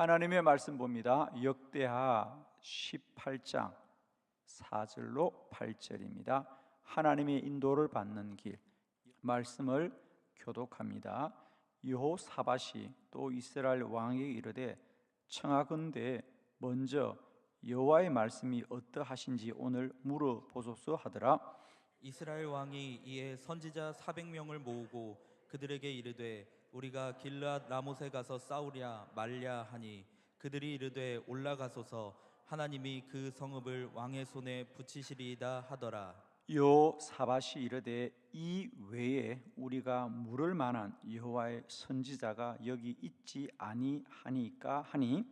하나님의 말씀 봅니다. 역대하 18장 4절로 8절입니다. 하나님의 인도를 받는 길 말씀을 교독합니다. 여호사밧이 또 이스라엘 왕에게 이르되 청하건대 먼저 여호와의 말씀이 어떠하신지 오늘 물어보소서 하더라. 이스라엘 왕이 이에 선지자 400명을 모으고 그들에게 이르되 우리가 길르앗 라못에 가서 싸우랴 말랴 하니 그들이 이르되 올라가소서 하나님이 그 성읍을 왕의 손에 붙이시리이다 하더라. 여호사밧이 이르되 이 외에 우리가 물을 만한 여호와의 선지자가 여기 있지 아니하니까 하니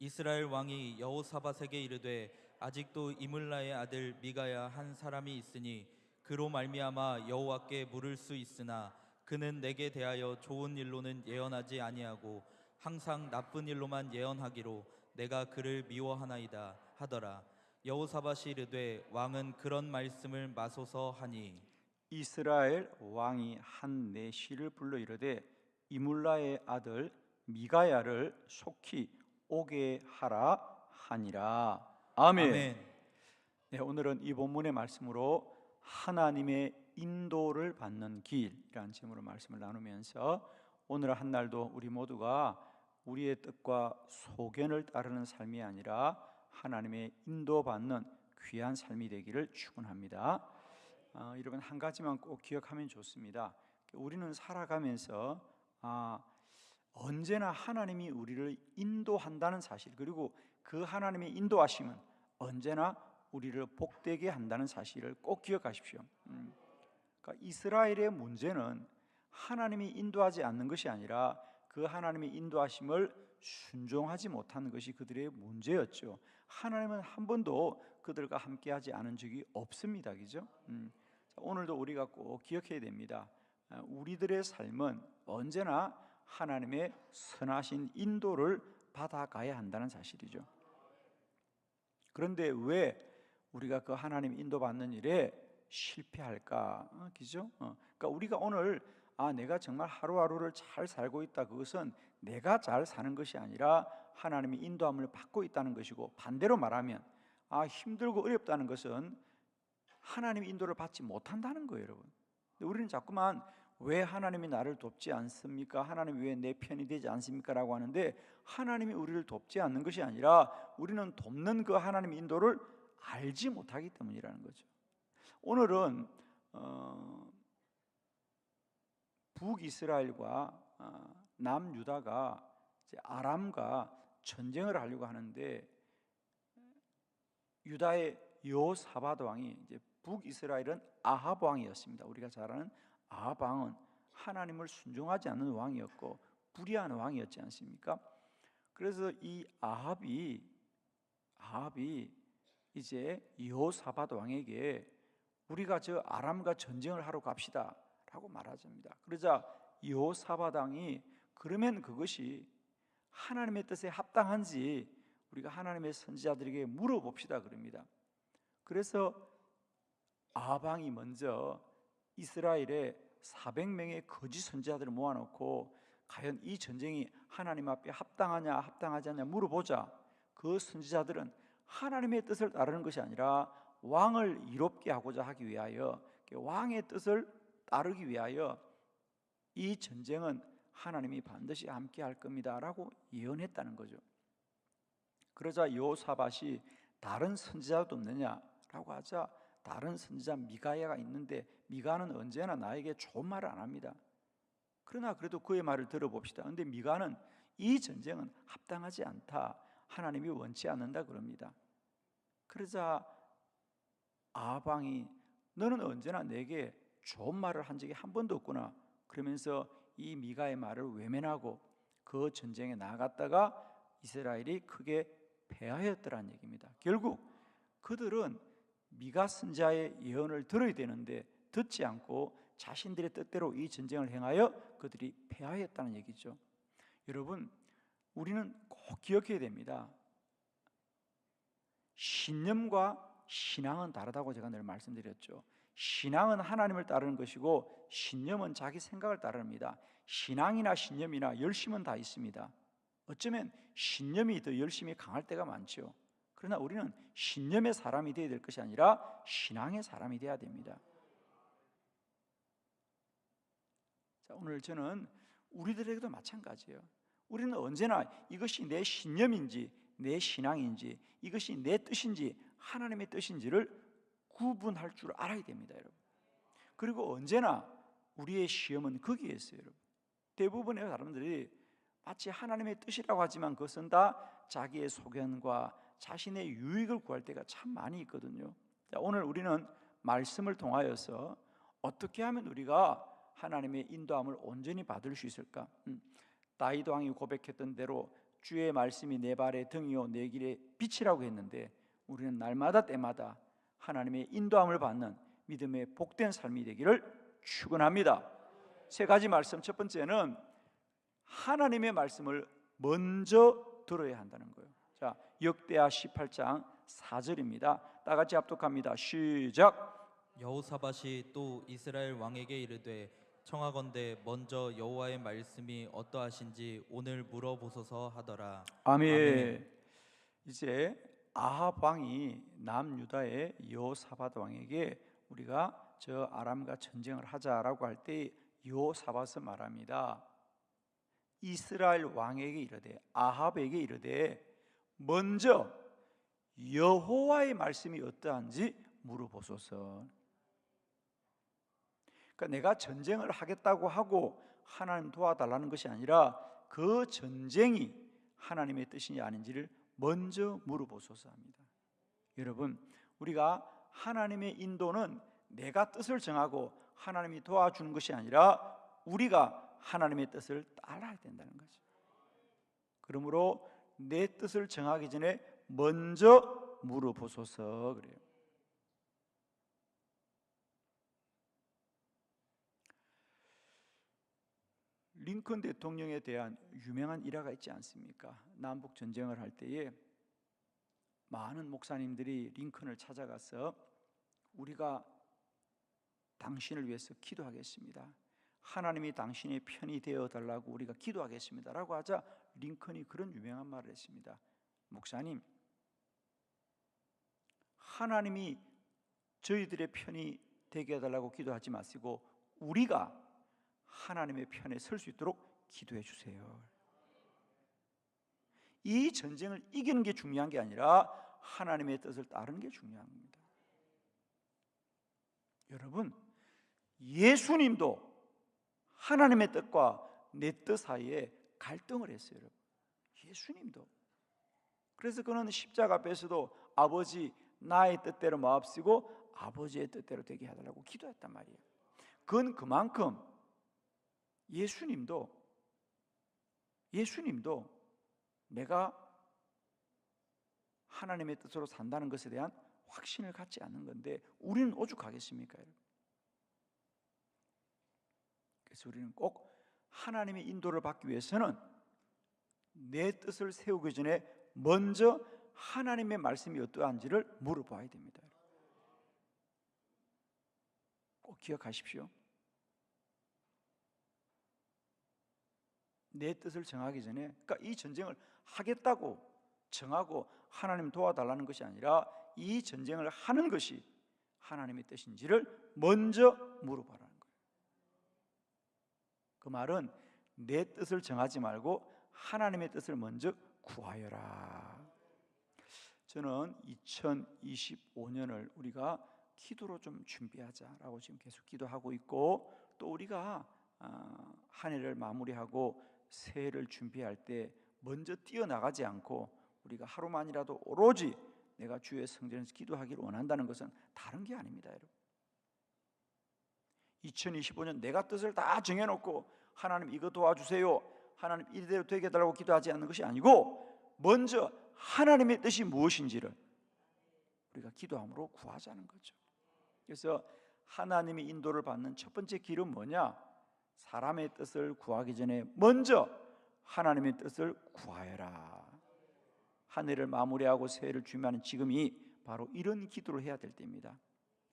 이스라엘 왕이 여호사밧에게 이르되 아직도 이물라의 아들 미가야 한 사람이 있으니 그로 말미암아 여호와께 물을 수 있으나 그는 내게 대하여 좋은 일로는 예언하지 아니하고 항상 나쁜 일로만 예언하기로 내가 그를 미워하나이다 하더라 여호사밧이 이르되 왕은 그런 말씀을 마소서 하니 이스라엘 왕이 한 내시를 불러 이르되 이물라의 아들 미가야를 속히 오게 하라 하니라. 아멘. 아멘. 네, 오늘은 이 본문의 말씀으로 하나님의 인도를 받는 길이라는 제목으로 말씀을 나누면서 오늘 한 날도 우리 모두가 우리의 뜻과 소견을 따르는 삶이 아니라 하나님의 인도받는 귀한 삶이 되기를 축원합니다. 아, 여러분 한 가지만 꼭 기억하면 좋습니다. 우리는 살아가면서 아, 언제나 하나님이 우리를 인도한다는 사실 그리고 그 하나님의 인도하심은 언제나 우리를 복되게 한다는 사실을 꼭 기억하십시오. 음. 그러니까 이스라엘의 문제는 하나님이 인도하지 않는 것이 아니라 그 하나님의 인도하심을 순종하지 못하는 것이 그들의 문제였죠. 하나님은 한 번도 그들과 함께하지 않은 적이 없습니다. 그죠? 음. 자, 오늘도 우리가 꼭 기억해야 됩니다. 아, 우리들의 삶은 언제나 하나님의 선하신 인도를 받아가야 한다는 사실이죠. 그런데 왜 우리가 그 하나님 인도받는 일에 실패할까? 어, 그죠? 어, 그러니까 우리가 오늘 아 내가 정말 하루하루를 잘 살고 있다. 그것은 내가 잘 사는 것이 아니라 하나님의 인도함을 받고 있다는 것이고 반대로 말하면 아 힘들고 어렵다는 것은 하나님의 인도를 받지 못한다는 거예요, 여러분. 근데 우리는 자꾸만 왜 하나님이 나를 돕지 않습니까? 하나님이 왜내 편이 되지 않습니까? 라고 하는데 하나님이 우리를 돕지 않는 것이 아니라 우리는 돕는 그 하나님의 인도를 알지 못하기 때문이라는 거죠. 오늘은 어, 북이스라엘과 어, 남유다가 아람과 전쟁을 하려고 하는데 유다의 여호사밧 왕이 이제 북이스라엘은 아합 왕이었습니다. 우리가 잘 아는 아합 왕은 하나님을 순종하지 않는 왕이었고 불의한 왕이었지 않습니까? 그래서 이 아합이 아합이 이제 여호사밧 왕에게 우리가 저 아람과 전쟁을 하러 갑시다 라고 말하십니다. 그러자 여호사밧 왕이 그러면 그것이 하나님의 뜻에 합당한지 우리가 하나님의 선지자들에게 물어봅시다 그럽니다. 그래서 아방이 먼저 이스라엘에 400명의 거짓 선지자들을 모아놓고 과연 이 전쟁이 하나님 앞에 합당하냐 합당하지 않냐 물어보자. 그 선지자들은 하나님의 뜻을 따르는 것이 아니라 왕을 이롭게 하고자 하기 위하여 왕의 뜻을 따르기 위하여 이 전쟁은 하나님이 반드시 함께 할 겁니다라고 예언했다는 거죠. 그러자 여호사밧이 다른 선지자도 없느냐라고 하자 다른 선지자 미가야가 있는데 미가는 언제나 나에게 좋은 말을 안 합니다. 그러나 그래도 그의 말을 들어봅시다. 근데 미가는 이 전쟁은 합당하지 않다. 하나님이 원치 않는다 그럽니다. 그러자 아방이 너는 언제나 내게 좋은 말을 한 적이 한 번도 없구나. 그러면서 이 미가의 말을 외면하고 그 전쟁에 나갔다가 이스라엘이 크게 패하였더란 얘기입니다. 결국 그들은 미가 선자의 예언을 들어야 되는데 듣지 않고 자신들의 뜻대로 이 전쟁을 행하여 그들이 패하였다는 얘기죠. 여러분, 우리는 꼭 기억해야 됩니다. 신념과 신앙은 다르다고 제가 늘 말씀드렸죠. 신앙은 하나님을 따르는 것이고 신념은 자기 생각을 따릅니다. 신앙이나 신념이나 열심은 다 있습니다. 어쩌면 신념이 더 열심히 강할 때가 많죠. 그러나 우리는 신념의 사람이 되어야 될 것이 아니라 신앙의 사람이 되어야 됩니다. 자, 오늘 저는 우리들에게도 마찬가지예요. 우리는 언제나 이것이 내 신념인지 내 신앙인지 이것이 내 뜻인지 하나님의 뜻인지를 구분할 줄 알아야 됩니다, 여러분. 그리고 언제나 우리의 시험은 거기에 있어요, 여러분. 대부분의 사람들이 마치 하나님의 뜻이라고 하지만 그것은 다 자기의 소견과 자신의 유익을 구할 때가 참 많이 있거든요. 자, 오늘 우리는 말씀을 통하여서 어떻게 하면 우리가 하나님의 인도함을 온전히 받을 수 있을까? 음, 다윗 왕이 고백했던 대로 주의 말씀이 내 발의 등이요 내 길의 빛이라고 했는데 우리는 날마다 때마다 하나님의 인도함을 받는 믿음의 복된 삶이 되기를 축원합니다. 세 가지 말씀 첫 번째는 하나님의 말씀을 먼저 들어야 한다는 거예요. 자, 역대하 18장 4절입니다. 다 같이 합독합니다. 시작. 여호사밧이 또 이스라엘 왕에게 이르되 청하건대 먼저 여호와의 말씀이 어떠하신지 오늘 물어보소서 하더라. 아멘. 아멘. 이제 아합 왕이 남유다의 여호사밧 왕에게 우리가 저 아람과 전쟁을 하자라고 할 때 여호사밧은 말합니다. 이스라엘 왕에게 이르되 아합에게 이르되 먼저 여호와의 말씀이 어떠한지 물어보소서. 그러니까 내가 전쟁을 하겠다고 하고 하나님 도와달라는 것이 아니라 그 전쟁이 하나님의 뜻이 아닌지를 먼저 물어보소서 합니다. 여러분, 우리가 하나님의 인도는 내가 뜻을 정하고 하나님이 도와주는 것이 아니라 우리가 하나님의 뜻을 따라야 된다는 거죠. 그러므로 내 뜻을 정하기 전에 먼저 물어보소서 그래요. 링컨 대통령에 대한 유명한 일화가 있지 않습니까? 남북 전쟁을 할 때에 많은 목사님들이 링컨을 찾아가서 우리가 당신을 위해서 기도하겠습니다. 하나님이 당신의 편이 되어 달라고 우리가 기도하겠습니다라고 하자 링컨이 그런 유명한 말을 했습니다. 목사님, 하나님이 저희들의 편이 되게 해달라고 기도하지 마시고 우리가 하나님의 편에 설 수 있도록 기도해 주세요. 이 전쟁을 이기는 게 중요한 게 아니라 하나님의 뜻을 따르는 게 중요한 겁니다. 여러분, 예수님도 하나님의 뜻과 내 뜻 사이에 갈등을 했어요, 여러분. 예수님도. 그래서 그는 십자가 앞에서도 아버지 나의 뜻대로 마옵시고 아버지의 뜻대로 되게 해달라고 기도했단 말이에요. 그건 그만큼 예수님도 예수님도 내가 하나님의 뜻으로 산다는 것에 대한 확신을 갖지 않는 건데 우리는 오죽하겠습니까? 그래서 우리는 꼭 하나님의 인도를 받기 위해서는 내 뜻을 세우기 전에 먼저 하나님의 말씀이 어떠한지를 물어봐야 됩니다. 꼭 기억하십시오. 내 뜻을 정하기 전에 그러니까 이 전쟁을 하겠다고 정하고 하나님 도와달라는 것이 아니라 이 전쟁을 하는 것이 하나님의 뜻인지를 먼저 물어봐라는 거예요. 그 말은 내 뜻을 정하지 말고 하나님의 뜻을 먼저 구하여라. 저는 2025년을 우리가 기도로 좀 준비하자라고 지금 계속 기도하고 있고 또 우리가 아, 한 해를 마무리하고 새해를 준비할 때 먼저 뛰어나가지 않고 우리가 하루만이라도 오로지 내가 주의 성전에서 기도하기를 원한다는 것은 다른 게 아닙니다, 여러분. 2025년 내가 뜻을 다 정해놓고 하나님 이거 도와주세요. 하나님 이대로 되게 해달라고 기도하지 않는 것이 아니고 먼저 하나님의 뜻이 무엇인지를 우리가 기도함으로 구하자는 거죠. 그래서 하나님의 인도를 받는 첫 번째 길은 뭐냐? 사람의 뜻을 구하기 전에 먼저 하나님의 뜻을 구하여라. 한 해를 마무리하고 새해를 준비하는 지금이 바로 이런 기도를 해야 될 때입니다.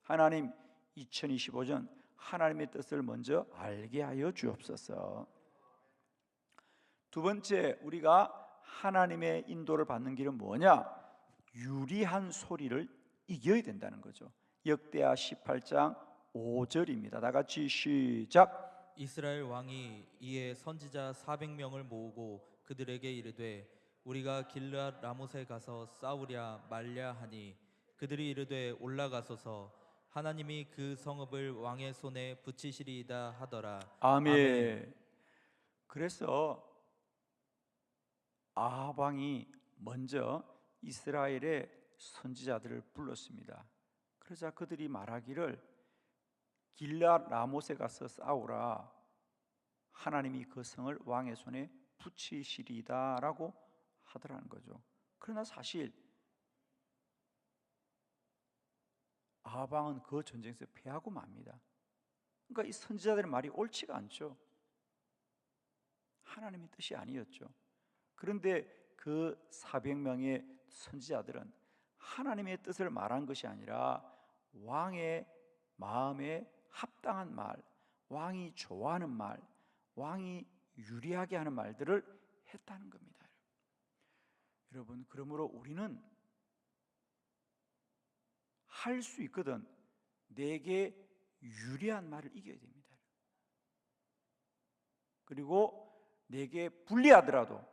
하나님 2025년 하나님의 뜻을 먼저 알게 하여 주옵소서. 두 번째 우리가 하나님의 인도를 받는 길은 뭐냐? 유리한 소리를 이겨야 된다는 거죠. 역대하 18장 5절입니다. 다 같이 시작. 이스라엘 왕이 이에 선지자 400명을 모으고 그들에게 이르되 우리가 길르앗 라못에 가서 싸우랴 말랴 하니 그들이 이르되 올라가소서 하나님이 그 성읍을 왕의 손에 붙이시리이다 하더라 아멘. 아멘. 그래서 아합 왕이 먼저 이스라엘의 선지자들을 불렀습니다. 그러자 그들이 말하기를 길라 라못에 가서 싸우라. 하나님이 그 성을 왕의 손에 붙이시리다라고 하더라는 거죠. 그러나 사실 아합 왕은 그 전쟁에서 패하고 맙니다. 그러니까 이 선지자들의 말이 옳지가 않죠. 하나님의 뜻이 아니었죠. 그런데 그 400명의 선지자들은 하나님의 뜻을 말한 것이 아니라 왕의 마음에 합당한 말, 왕이 좋아하는 말, 왕이 유리하게 하는 말들을 했다는 겁니다. 여러분, 그러므로 우리는 할 수 있거든. 내게 유리한 말을 이겨야 됩니다. 그리고 내게 불리하더라도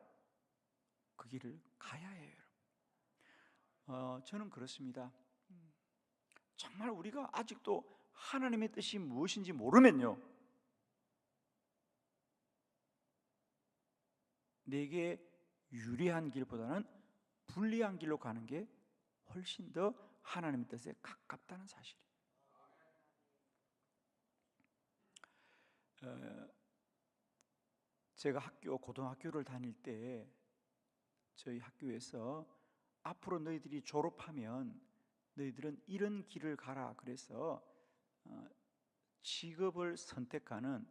그 길을 가야 해요. 여러분. 어, 저는 그렇습니다. 음, 정말 우리가 아직도 하나님의 뜻이 무엇인지 모르면요. 내게 유리한 길보다는 불리한 길로 가는 게 훨씬 더 하나님의 뜻에 가깝다는 사실이에요. 어, 제가 학교 고등학교를 다닐 때 저희 학교에서 앞으로 너희들이 졸업하면 너희들은 이런 길을 가라 그래서 어, 직업을 선택하는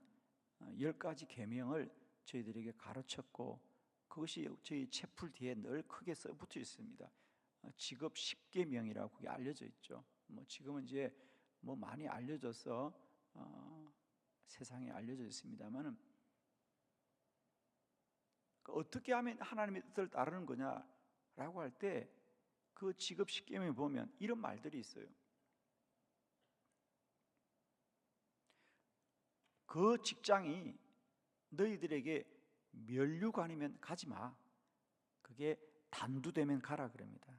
어, 열 가지 계명을 저희들에게 가르쳤고 그것이 저희 채플 뒤에 늘 크게 써 붙어 있습니다. 어, 직업 10계명이라고 그게 알려져 있죠. 뭐 지금은 이제 뭐 많이 알려져서 어, 세상에 알려져 있습니다만은 그 어떻게 하면 하나님의 뜻을 따르는 거냐라고 할 때 그 직업 10계명에 보면 이런 말들이 있어요. 그 직장이 너희들에게 면류관이면 가지 마. 그게 단두되면 가라 그럽니다.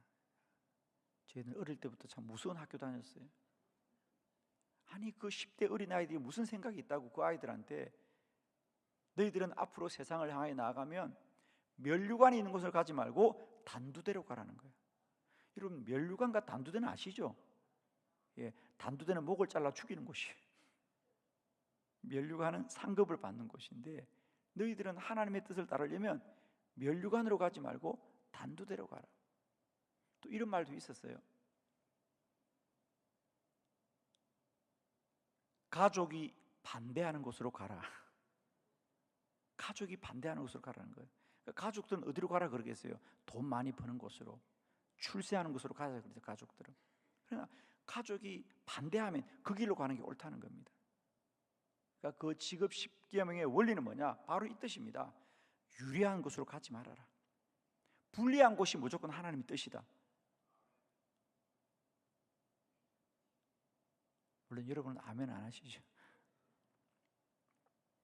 저희는 어릴 때부터 참 무서운 학교 다녔어요. 아니 그 10대 어린아이들이 무슨 생각이 있다고 그 아이들한테 너희들은 앞으로 세상을 향해 나아가면 면류관이 있는 곳을 가지 말고 단두대로 가라는 거예요. 여러분 면류관과 단두대는 아시죠? 예, 단두대는 목을 잘라 죽이는 곳이에요. 면류관은 상급을 받는 곳인데 너희들은 하나님의 뜻을 따르려면 면류관으로 가지 말고 단두대로 가라. 또 이런 말도 있었어요. 가족이 반대하는 곳으로 가라. 가족이 반대하는 곳으로 가라는 거예요. 그러니까 가족들은 어디로 가라 그러겠어요? 돈 많이 버는 곳으로, 출세하는 곳으로 가자 그래서 가족들은. 그러나 가족이 반대하면 그 길로 가는 게 옳다는 겁니다. 그러니까 그 직업 10계명의 원리는 뭐냐? 바로 이 뜻입니다. 유리한 곳으로 가지 말아라. 불리한 곳이 무조건 하나님의 뜻이다. 물론 여러분은 아멘 안 하시죠.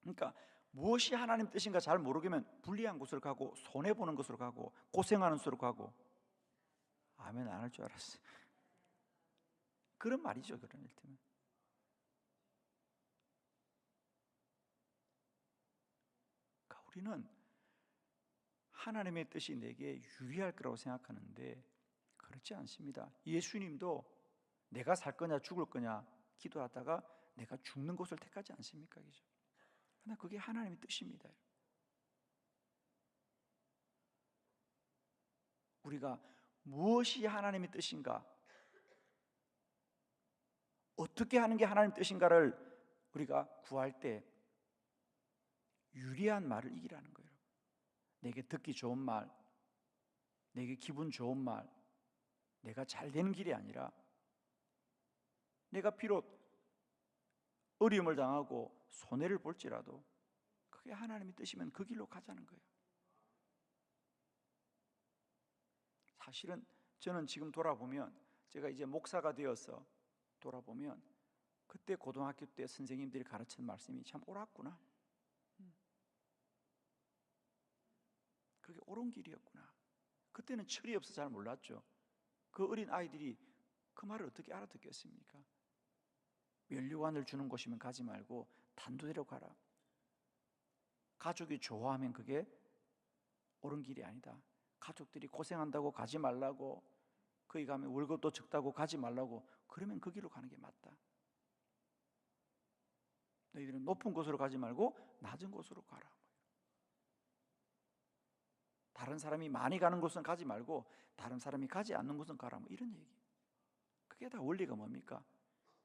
그러니까 무엇이 하나님 뜻인가 잘 모르겠면 불리한 곳으로 가고 손해 보는 곳으로 가고 고생하는 곳으로 가고 아멘 안 할 줄 알았어요. 그런 말이죠, 그런 일테면. 그러니까 우리는 하나님의 뜻이 내게 유리할 거라고 생각하는데 그렇지 않습니다. 예수님도 내가 살 거냐 죽을 거냐 기도하다가 내가 죽는 곳을 택하지 않습니까? 그죠? 그러나 그게 하나님의 뜻입니다. 우리가 무엇이 하나님의 뜻인가? 어떻게 하는 게 하나님 뜻인가를 우리가 구할 때 유리한 말을 이기라는 거예요. 내게 듣기 좋은 말, 내게 기분 좋은 말, 내가 잘 되는 길이 아니라 내가 비록 어려움을 당하고 손해를 볼지라도 그게 하나님의 뜻이면 그 길로 가자는 거예요. 사실은 저는 지금 돌아보면 제가 이제 목사가 되어서 돌아보면 그때 고등학교 때 선생님들이 가르친 말씀이 참 옳았구나. 그게 옳은 길이었구나. 그때는 철이 없어 잘 몰랐죠. 그 어린 아이들이 그 말을 어떻게 알아듣겠습니까? 면류관을 주는 곳이면 가지 말고 단두대로 가라. 가족이 좋아하면 그게 옳은 길이 아니다. 가족들이 고생한다고 가지 말라고 거기 가면 월급도 적다고 가지 말라고 그러면 그 길로 가는 게 맞다. 너희들은 높은 곳으로 가지 말고 낮은 곳으로 가라. 다른 사람이 많이 가는 곳은 가지 말고 다른 사람이 가지 않는 곳은 가라. 뭐 이런 얘기. 그게 다 원리가 뭡니까?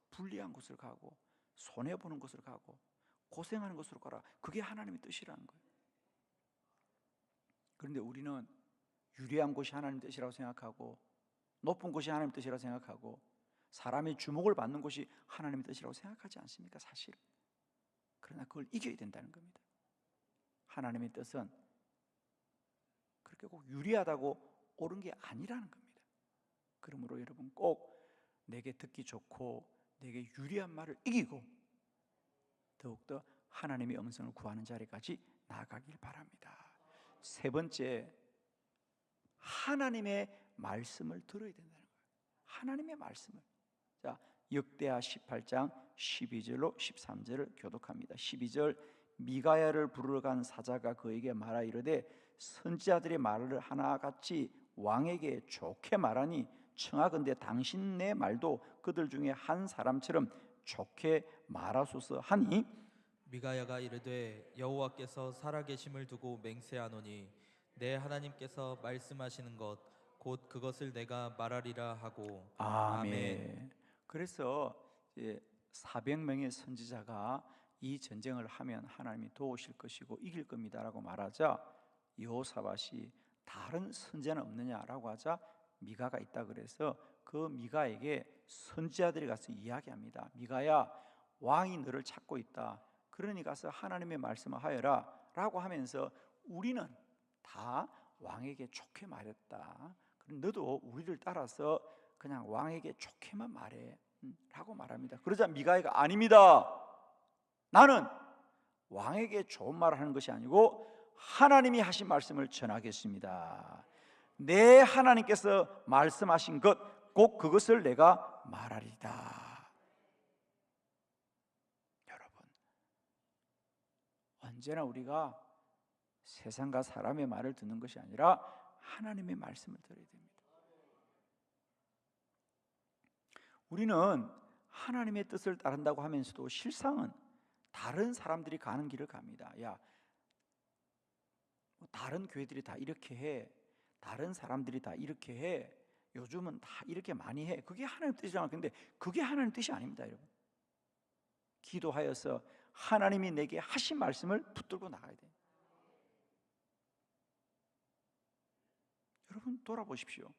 불리한 곳을 가고 손해 보는 곳을 가고 고생하는 곳으로 가라. 그게 하나님의 뜻이라는 거예요. 그런데 우리는 유리한 곳이 하나님 뜻이라고 생각하고 높은 곳이 하나님 뜻이라고 생각하고 사람의 주목을 받는 곳이 하나님의 뜻이라고 생각하지 않습니까? 사실. 그러나 그걸 이겨야 된다는 겁니다. 하나님의 뜻은 꼭 유리하다고 옳은 게 아니라는 겁니다. 그러므로 여러분 꼭 내게 듣기 좋고 내게 유리한 말을 이기고 더욱더 하나님의 음성을 구하는 자리까지 나아가길 바랍니다. 세 번째, 하나님의 말씀을 들어야 된다는 거예요. 하나님의 말씀을. 자, 역대하 18장 12절로 13절을 교독합니다. 12절 미가야를 부르러 간 사자가 그에게 말하 이르되 선지자들의 말을 하나같이 왕에게 좋게 말하니 청하건대 당신 내 말도 그들 중에 한 사람처럼 좋게 말하소서 하니 미가야가 이르되 여호와께서 살아계심을 두고 맹세하노니 내 하나님께서 말씀하시는 것 곧 그것을 내가 말하리라 하고 아멘. 그래서 이제 400명의 선지자가 이 전쟁을 하면 하나님이 도우실 것이고 이길 겁니다라고 말하자 여호사밧이 다른 선지자는 없느냐라고 하자 미가가 있다 그래서 그 미가에게 선지자들이 가서 이야기합니다. 미가야 왕이 너를 찾고 있다. 그러니 가서 하나님의 말씀을 하여라라고 하면서 우리는 다 왕에게 좋게 말했다. 그럼 너도 우리를 따라서 그냥 왕에게 좋게만 말해. 음, 라고 말합니다. 그러자 미가이가 아닙니다. 나는 왕에게 좋은 말을 하는 것이 아니고 하나님이 하신 말씀을 전하겠습니다. 내 하나님께서 말씀하신 것 꼭 그것을 내가 말하리다. 여러분 언제나 우리가 세상과 사람의 말을 듣는 것이 아니라 하나님의 말씀을 들어야 됩니다. 우리는 하나님의 뜻을 따른다고 하면서도 실상은 다른 사람들이 가는 길을 갑니다. 야, 뭐 다른 교회들이 다 이렇게 해. 다른 사람들이 다 이렇게 해. 요즘은 다 이렇게 많이 해. 그게 하나님 뜻이잖아. 근데 그게 하나님 뜻이 아닙니다, 여러분. 기도하여서 하나님이 내게 하신 말씀을 붙들고 나가야 돼. 여러분 돌아보십시오.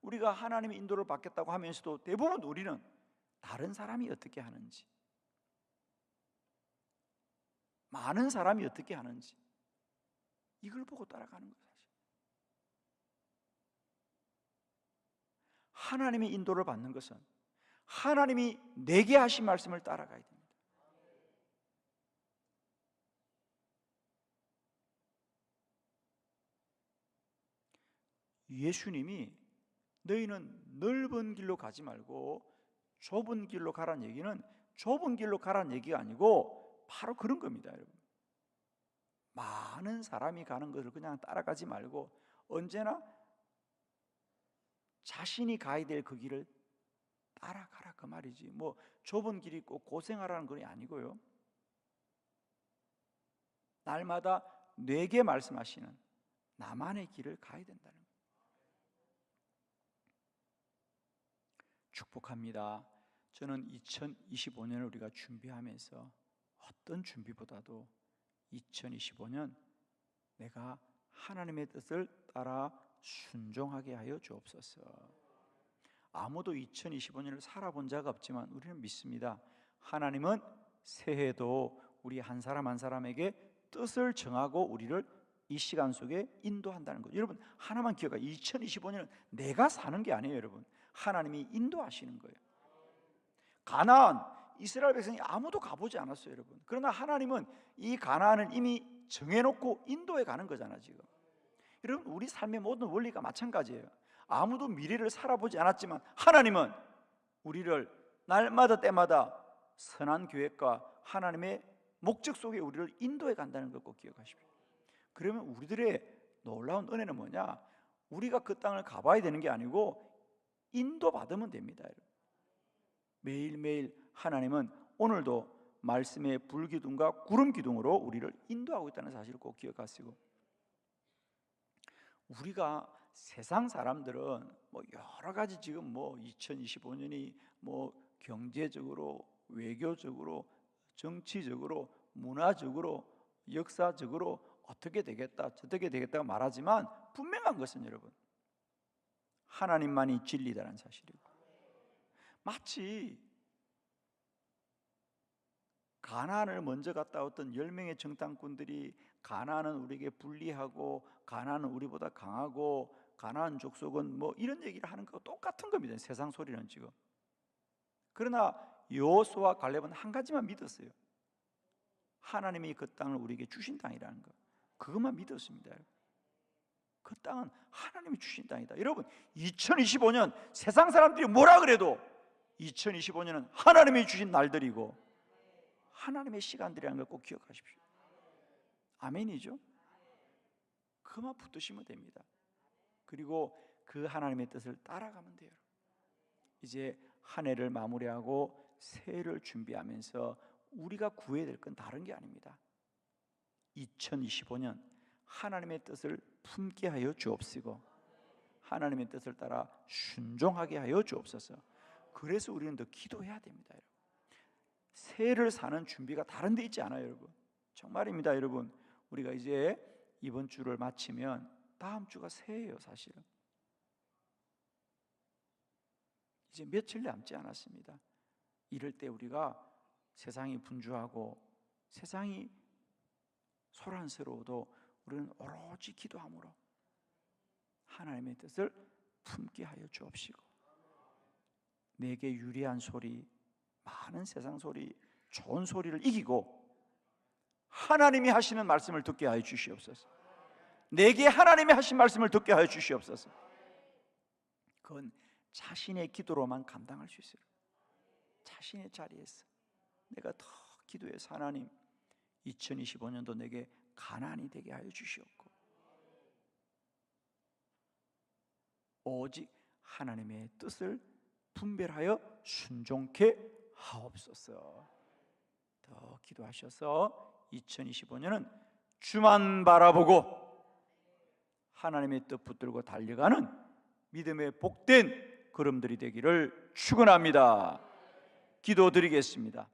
우리가 하나님의 인도를 받겠다고 하면서도 대부분 우리는 다른 사람이 어떻게 하는지, 많은 사람이 어떻게 하는지 이걸 보고 따라가는 거예요. 사실. 하나님의 인도를 받는 것은 하나님이 내게 하신 말씀을 따라가야 됩니다. 예수님이 너희는 넓은 길로 가지 말고 좁은 길로 가라는 얘기는 좁은 길로 가라는 얘기가 아니고 바로 그런 겁니다, 여러분. 많은 사람이 가는 것을 그냥 따라가지 말고 언제나 자신이 가야 될 그 길을 따라가라 그 말이지. 뭐 좁은 길이 있고 고생하라는 건 아니고요. 날마다 내게 말씀하시는 나만의 길을 가야 된다는. 축복합니다. 저는 2025년을 우리가 준비하면서 어떤 준비보다도 2025년 내가 하나님의 뜻을 따라 순종하게 하여 주옵소서. 아무도 2025년을 살아본 자가 없지만 우리는 믿습니다. 하나님은 새해도 우리 한 사람 한 사람에게 뜻을 정하고 우리를 이 시간 속에 인도한다는 거죠. 여러분 하나만 기억하 2025년은 내가 사는 게 아니에요, 여러분. 하나님이 인도하시는 거예요. 가나안 이스라엘 백성이 아무도 가보지 않았어요, 여러분. 그러나 하나님은 이 가나안을 이미 정해놓고 인도해 가는 거잖아, 지금. 여러분 우리 삶의 모든 원리가 마찬가지예요. 아무도 미래를 살아보지 않았지만 하나님은 우리를 날마다 때마다 선한 계획과 하나님의 목적 속에 우리를 인도해 간다는 걸 꼭 기억하십시오. 그러면 우리들의 놀라운 은혜는 뭐냐? 우리가 그 땅을 가봐야 되는 게 아니고 인도 받으면 됩니다. 매일매일 하나님은 오늘도 말씀의 불기둥과 구름 기둥으로 우리를 인도하고 있다는 사실을 꼭 기억하시고 우리가 세상 사람들은 뭐 여러 가지 지금 뭐 2025년이 뭐 경제적으로 외교적으로 정치적으로 문화적으로 역사적으로 어떻게 되겠다 저떻게 되겠다고 말하지만 분명한 것은 여러분 하나님만이 진리다는 사실이고 마치 가나안을 먼저 갔다 왔던 열 명의 정탐꾼들이 가나안은 우리에게 불리하고 가나안은 우리보다 강하고 가나안 족속은 뭐 이런 얘기를 하는 거 똑같은 겁니다. 세상 소리는 지금. 그러나 여호수아 갈렙은 한 가지만 믿었어요. 하나님이 그 땅을 우리에게 주신 땅이라는 거. 그것만 믿었습니다. 그 땅은 하나님이 주신 땅이다. 여러분, 2025년 세상 사람들이 뭐라 그래도 2025년은 하나님이 주신 날들이고 하나님의 시간들이라는 걸 꼭 기억하십시오. 아멘이죠? 그만 붙드시면 됩니다. 그리고 그 하나님의 뜻을 따라가면 돼요. 이제 한 해를 마무리하고 새해를 준비하면서 우리가 구해야 될 건 다른 게 아닙니다. 2025년 하나님의 뜻을 품게 하여 주옵시고 하나님의 뜻을 따라 순종하게 하여 주옵소서. 그래서 우리는 더 기도해야 됩니다, 여러분. 새해를 사는 준비가 다른 데 있지 않아요, 여러분. 정말입니다, 여러분. 우리가 이제 이번 주를 마치면 다음 주가 새해예요, 사실은. 이제 며칠 남지 않았습니다. 이럴 때 우리가 세상이 분주하고 세상이 소란스러워도 우리는 오로지 기도함으로 하나님의 뜻을 품게 하여 주옵시고 내게 유리한 소리, 많은 세상 소리, 좋은 소리를 이기고 하나님이 하시는 말씀을 듣게 하여 주시옵소서. 내게 하나님이 하신 말씀을 듣게 하여 주시옵소서. 그건 자신의 기도로만 감당할 수 있어요. 자신의 자리에서 내가 더 기도해서 하나님 2025년도 내게 가난이 되게 하여 주시옵고 오직 하나님의 뜻을 분별하여 순종케 하옵소서. 더 기도하셔서 2025년은 주만 바라보고 하나님의 뜻 붙들고 달려가는 믿음의 복된 걸음들이 되기를 축원합니다. 기도드리겠습니다.